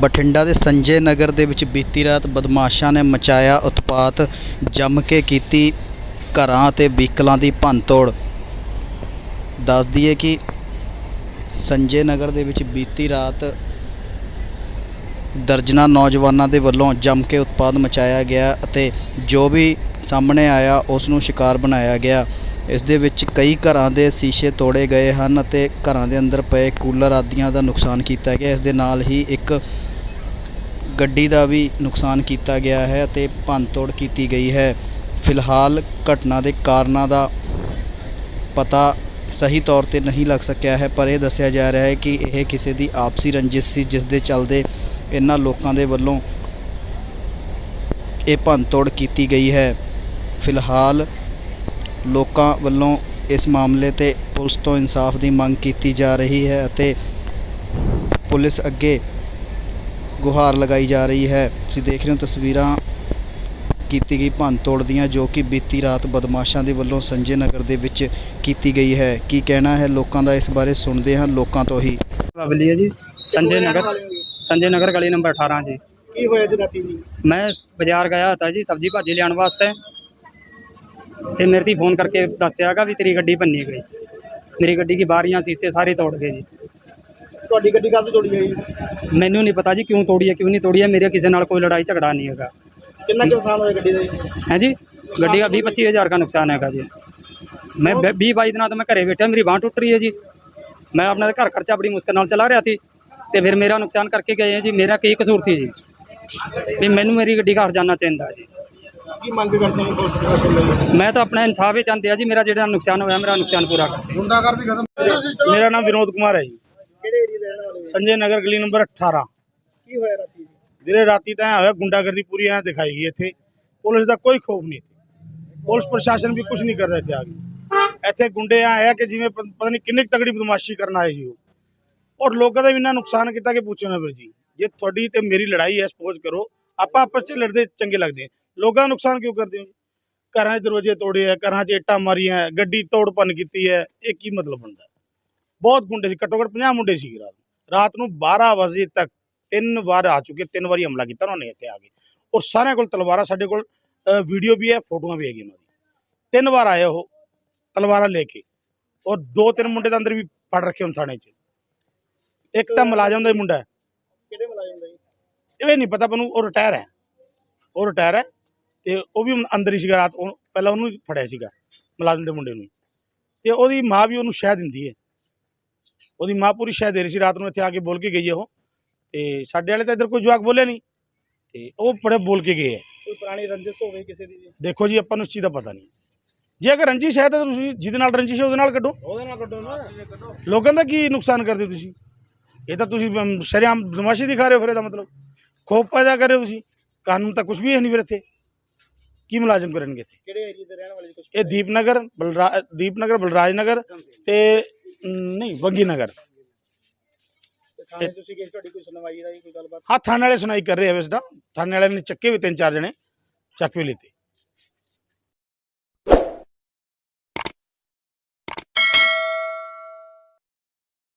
ਬਠਿੰਡਾ ਦੇ ਸੰਜੇ ਨਗਰ ਦੇ ਵਿੱਚ ਬੀਤੀ ਰਾਤ ਬਦਮਾਸ਼ਾਂ ਨੇ ਮਚਾਇਆ ਉਤਪਾਤ, ਜੰਮ ਕੇ ਕੀਤੀ ਘਰਾਂ ਅਤੇ ਵਹੀਕਲਾਂ ਦੀ ਭੰਨਤੋੜ। ਦੱਸ ਦਈਏ ਕਿ ਸੰਜੇ ਨਗਰ ਦੇ ਵਿੱਚ ਬੀਤੀ ਰਾਤ ਦਰਜਨਾਂ ਨੌਜਵਾਨਾਂ ਦੇ ਵੱਲੋਂ ਜੰਮ ਕੇ ਉਤਪਾਦ ਮਚਾਇਆ ਗਿਆ ਅਤੇ ਜੋ ਵੀ ਸਾਹਮਣੇ ਆਇਆ, ਉਸ ਨੂੰ ਸ਼ਿਕਾਰ ਬਣਾਇਆ ਗਿਆ। ਇਸ ਦੇ ਵਿੱਚ ਕਈ ਘਰਾਂ ਦੇ ਸ਼ੀਸ਼ੇ ਤੋੜੇ ਗਏ ਹਨ ਅਤੇ ਘਰਾਂ ਦੇ ਅੰਦਰ ਪਏ ਕੂਲਰ ਆਦੀਆਂ ਦਾ ਨੁਕਸਾਨ ਕੀਤਾ ਗਿਆ। ਇਸ ਦੇ ਨਾਲ ਹੀ ਇੱਕ ਗੱਡੀ ਦਾ ਵੀ ਨੁਕਸਾਨ ਕੀਤਾ ਗਿਆ ਹੈ ਅਤੇ ਭੰਨਤੋੜ ਕੀਤੀ ਗਈ ਹੈ। ਫਿਲਹਾਲ ਘਟਨਾ ਦੇ ਕਾਰਨਾਂ ਦਾ ਪਤਾ ਸਹੀ ਤੌਰ ਤੇ ਨਹੀਂ ਲੱਗ ਸਕਿਆ ਹੈ, ਪਰ ਇਹ ਦੱਸਿਆ ਜਾ ਰਿਹਾ ਹੈ ਕਿ ਇਹ ਕਿਸੇ ਦੀ ਆਪਸੀ ਰੰਜਿਸ਼ ਸੀ, ਜਿਸ ਦੇ ਚੱਲਦੇ ਇਹਨਾਂ ਲੋਕਾਂ ਦੇ ਵੱਲੋਂ ਇਹ ਭੰਨਤੋੜ ਕੀਤੀ ਗਈ ਹੈ। ਫਿਲਹਾਲ ਲੋਕਾਂ ਵੱਲੋਂ ਇਸ ਮਾਮਲੇ ਤੇ ਪੁਲਿਸ ਤੋਂ ਇਨਸਾਫ ਦੀ ਮੰਗ ਕੀਤੀ ਜਾ ਰਹੀ ਹੈ ਅਤੇ ਪੁਲਿਸ ਅੱਗੇ ਗੁਹਾਰ ਲਗਾਈ ਜਾ ਰਹੀ ਹੈ। ਤੁਸੀਂ ਦੇਖ ਰਹੇ ਹੋ ਤਸਵੀਰਾਂ ਕੀਤੀ ਗਈ ਭੰਨਤੋੜ ਦੀਆਂ ਜੋ ਕਿ ਬੀਤੀ ਰਾਤ ਬਦਮਾਸ਼ਾਂ ਦੇ ਵੱਲੋਂ ਸੰਜੇ ਨਗਰ ਦੇ ਵਿੱਚ ਕੀਤੀ ਗਈ ਹੈ। ਕੀ ਕਹਿਣਾ ਹੈ? ਲੋਕਾਂ ਦਾ ਇਸ ਬਾਰੇ ਸੁਣਦੇ ਹਾਂ ਲੋਕਾਂ ਤੋਂ ਹੀ। ਬਬਲੀ ਹੈ ਜੀ। ਸੰਜੇ ਨਗਰ ਸੰਜੇ ਨਗਰ ਗਲੀ ਨੰਬਰ 18 ਜੀ। ਕੀ ਹੋਇਆ ਸੀ ਰਾਤੀ ਜੀ? ਮੈਂ ਬਾਜ਼ਾਰ ਗਿਆ ਹੁੰਦਾ ਜੀ ਸਬਜ਼ੀ ਭਾਜੀ ਲੈਣ ਵਾਸਤੇ। ਤੇ ਮੇਰੇ ਦੀ ਫੋਨ ਕਰਕੇ ਦੱਸਿਆਗਾ ਵੀ ਤੇਰੀ ਗੱਡੀ ਭੰਨੀ ਗਈ। ਮੇਰੀ ਗੱਡੀ ਦੀ ਬਾਰੀਆਂ ਸੀਸੇ ਸਾਰੇ ਤੋੜ ਗਏ ਜੀ। ਤੁਹਾਡੀ ਗੱਡੀ ਕਾਹਦੀ ਤੋੜੀ ਹੈ ਜੀ? ਮੈਨੂੰ ਨਹੀਂ ਪਤਾ ਜੀ ਕਿਉਂ ਤੋੜੀ ਹੈ ਕਿਉਂ ਨਹੀਂ ਤੋੜੀ ਹੈ ਮੇਰੇ ਕਿਸੇ ਨਾਲ ਕੋਈ ਲੜਾਈ ਝਗੜਾ ਨਹੀਂ ਹੈਗਾ। ਕਿੰਨਾ ਕੁ ਨੁਕਸਾਨ ਹੋਇਆ ਗੱਡੀ ਦਾ ਜੀ? ਹੈ ਜੀ? ਗੱਡੀ ਦਾ 20 25 ਹਜ਼ਾਰ ਦਾ ਨੁਕਸਾਨ ਹੈਗਾ ਜੀ। ਮੈਂ 20 22 ਦਿਨਾਂ ਤੋਂ ਮੈਂ ਘਰੇ ਬੈਠਾ ਮੇਰੀ ਬਾਂਹ ਟੁੱਟ ਰਹੀ ਹੈ ਜੀ। ਮੈਂ ਆਪਣਾ ਘਰ ਖਰਚਾ ਬੜੀ ਮੁਸ਼ਕਲ ਨਾਲ ਚਲਾ ਰਿਹਾ ਸੀ ਤੇ ਫਿਰ ਮੇਰਾ ਨੁਕਸਾਨ ਕਰਕੇ ਗਏ ਜੀ। ਮੇਰਾ ਕੀ ਕਸੂਰ ਸੀ ਜੀ? ਵੀ ਮੈਨੂੰ ਮੇਰੀ ਗੱਡੀ ਘਰ ਜਾਣਾ ਚਾਹੀਦਾ ਜੀ। ਕੀ ਮੰਗ ਕਰਦੇ ਹੋ ਪੁਲਿਸ ਪ੍ਰਸ਼ਾਸਨ ਲਈ? ਮੈਂ ਤਾਂ ਆਪਣਾ ਇਨਸਾਫ ਹੀ ਚਾਹੁੰਦੇ ਆ ਜੀ ਮੇਰਾ ਜਿਹੜਾ ਨੁਕਸਾਨ ਹੋਇਆ ਮੇਰਾ ਨੁਕਸਾਨ ਪੂਰਾ ਕਰ। ਦਿਓ। ਗੁੰਡਾਗਰਦੀ ਖਤਮ ਮੇਰਾ ਨਾਮ ਵਿਨੋਦ ਕੁਮਾਰ ਹੈ ਜੀ। ਕਿਹੜੇ ਏਰੀਆ ਦੇ ਰਹਿਣ ਵਾਲੇ ਹੋ? ਸੰਜੇ ਨਗਰ ਗਲੀ ਨੰਬਰ 18 ਕੀ ਹੋਇਆ ਰਾਤੀ? ਜੀ ਵੀਰੇ ਰਾਤੀ ਤਾਂ ਹੋਇਆ ਗੁੰਡਾਗਰਦੀ ਪੂਰੀ ਐ ਦਿਖਾਈ ਗਈ ਇੱਥੇ। ਪੁਲਿਸ ਦਾ ਕੋਈ ਖੋਫ ਨਹੀਂ ਇੱਥੇ। ਪੁਲਿਸ ਪ੍ਰਸ਼ਾਸਨ ਵੀ ਕੁਝ ਨਹੀਂ ਕਰਦਾ ਇੱਥੇ ਆ ਕੇ। ਇੱਥੇ ਗੁੰਡੇ ਆਏ ਆ ਕਿ ਜਿਵੇਂ ਪਤਾ ਨਹੀਂ ਕਿੰਨੀ ਕੁ ਤਗੜੀ ਬਦਮਾਸ਼ੀ ਕਰਨ ਆਏ ਸੀ ਉਹ। ਔਰ ਲੋਕਾਂ ਦਾ ਵੀ ਇੰਨਾ ਨੁਕਸਾਨ ਕੀਤਾ ਕਿ ਪੁੱਛੋ ਨਾ ਵੀਰ ਜੀ ਜੇ ਤੁਹਾਡੀ ਤੇ ਮੇਰੀ ਲੜਾਈ ਹੈ ਸਪੋਜ਼ ਕਰੋ ਆਪਾਂ ਆਪਸ ਚ ਲੜਦੇ ਚੰਗੇ ਲੱਗਦੇ ਆ। ਲੋਕਾਂ ਦਾ ਨੁਕਸਾਨ ਕਿਉਂ ਕਰਦੇ ਹੋ ਜੀ? ਘਰਾਂ ਦੇ ਦਰਵਾਜ਼ੇ ਤੋੜੇ ਆ ਘਰਾਂ 'ਚ ਇੱਟਾਂ ਮਾਰੀਆਂ ਹੈ, ਗੱਡੀ ਤੋੜ ਭੰਨ ਕੀਤੀ ਹੈ ਇਹ ਕੀ ਮਤਲਬ ਹੁੰਦਾ? ਬਹੁਤ ਗੁੰਡੇ ਸੀ ਘੱਟੋ ਘੱਟ 50 ਮੁੰਡੇ ਸੀ ਰਾਤ ਨੂੰ। ਰਾਤ ਨੂੰ 12 ਵਜੇ ਤੱਕ ਤਿੰਨ ਵਾਰ ਆ ਚੁੱਕੇ ਤਿੰਨ ਵਾਰੀ ਹਮਲਾ ਕੀਤਾ ਉਹਨਾਂ ਨੇ ਇੱਥੇ ਆ ਕੇ। ਔਰ ਸਾਰਿਆਂ ਕੋਲ ਤਲਵਾਰਾਂ ਸਾਡੇ ਕੋਲ ਵੀਡੀਓ ਵੀ ਹੈ ਫੋਟੋਆਂ ਵੀ ਹੈਗੀਆਂ ਉਹਨਾਂ ਦੀ ਤਿੰਨ ਵਾਰ ਆਏ ਉਹ ਤਲਵਾਰਾਂ ਲੈ ਕੇ। ਔਰ ਦੋ ਤਿੰਨ ਮੁੰਡੇ ਤਾਂ ਅੰਦਰ ਵੀ ਫੜ ਰੱਖੇ ਹੁਣ ਥਾਣੇ 'ਚ। ਇੱਕ ਤਾਂ ਮੁਲਾਜ਼ਮ ਦਾ ਹੀ ਮੁੰਡਾ ਹੈ। ਕਿਹੜੇ ਮੁਲਾਜ਼ਮ ਦਾ ਜੀ? ਇਹ ਨਹੀਂ ਪਤਾ ਮੈਨੂੰ ਉਹ ਰਿਟਾਇਰ ਹੈ। ਉਹ ਰਿਟਾਇਰ ਹੈ। ਤੇ ਉਹ ਵੀ ਅੰਦਰ ਹੀ ਸੀਗਾ ਰਾਤ ਉਹ ਪਹਿਲਾਂ ਉਹਨੂੰ ਫੜਿਆ ਸੀਗਾ ਮੁਲਾਜ਼ਮ ਦੇ ਮੁੰਡੇ ਨੂੰ। ਤੇ ਉਹਦੀ ਮਾਂ ਵੀ ਉਹਨੂੰ ਸ਼ਹਿ ਦਿੰਦੀ ਹੈ ਉਹਦੀ ਮਾਂ ਪੂਰੀ ਸ਼ਹਿ ਦੇ ਰਹੀ ਸੀ ਰਾਤ ਨੂੰ ਇੱਥੇ ਆ ਕੇ ਬੋਲ ਕੇ ਗਈ ਉਹ। ਤੇ ਸਾਡੇ ਵਾਲੇ ਤਾਂ ਇੱਧਰ ਕੋਈ ਜਵਾਕ ਬੋਲਿਆ ਨਹੀਂ। ਤੇ ਉਹ ਬੜੇ ਬੋਲ ਕੇ ਗਏ ਹੈ ਕੋਈ ਪੁਰਾਣੀ ਰੰਜਿਸ਼ ਹੋਵੇ ਕਿਸੇ ਦੀ ਜੀ ਦੇਖੋ ਜੀ ਆਪਾਂ ਨੂੰ ਇਸ ਚੀਜ਼ ਦਾ ਪਤਾ ਨਹੀਂ। ਜੇ ਅਗਰ ਰੰਜਿਸ਼ ਹੈ ਤਾਂ ਤੁਸੀਂ ਜਿਹਦੇ ਨਾਲ ਰੰਜਿਸ਼ ਹੈ ਉਹਦੇ ਨਾਲ ਕੱਢੋ। ਉਹਦੇ ਨਾਲ ਕੱਢੋ ਨਾ। ਲੋਕਾਂ ਦਾ ਕੀ ਨੁਕਸਾਨ ਕਰਦੇ ਹੋ ਤੁਸੀਂ? ਇਹ ਤਾਂ ਤੁਸੀਂ ਸ਼ਰੇਆਮ ਬਦਮਾਸ਼ੀ ਦਿਖਾ ਰਹੇ ਹੋ ਫਿਰ ਇਹਦਾ ਮਤਲਬ। ਖੋਫ ਪੈਦਾ ਕਰ ਰਹੇ ਹੋ ਤੁਸੀਂ। ਕਾਨੂੰਨ ਤਾਂ ਕੁਝ ਵੀ ਹੈ ਨਹੀਂ ਫਿਰ ਇੱਥੇ। ਕੀ ਮੁਲਾਜ਼ਮ ਕਰਨਗੇ ਇੱਥੇ? ਕਿਹੜੇ ਏਰੀਆ ਦੇ ਰਹਿਣ ਵਾਲੇ ਜੀ ਕੁਝ ਇਹ ਦੀਪਨਗਰ ਬਲਰਾ ਦੀਪਨਗਰ ਬਲਰਾਜ ਨਗਰ ਤੇ ਨਹੀਂ ਬੰਗੀ ਨਗਰ ਥਾਣੇ ਤੁਸੀਂ ਕਿਸ ਤੁਹਾਡੀ ਕੋਈ ਸੁਣਵਾਈ ਦਾ ਜੀ ਕੋਈ ਗੱਲਬਾਤ? ਹਾਂ ਥਾਣੇ ਵਾਲੇ ਸੁਣਾਈ ਕਰ ਰਹੇ ਆ ਵੈਸੇ ਤਾਂ ਥਾਣੇ ਵਾਲਿਆਂ ਨੇ ਚੱਕੇ ਵੀ ਤਿੰਨ ਚਾਰ ਜਣੇ ਚੱਕ ਵੀ ਲਿੱਤੇ।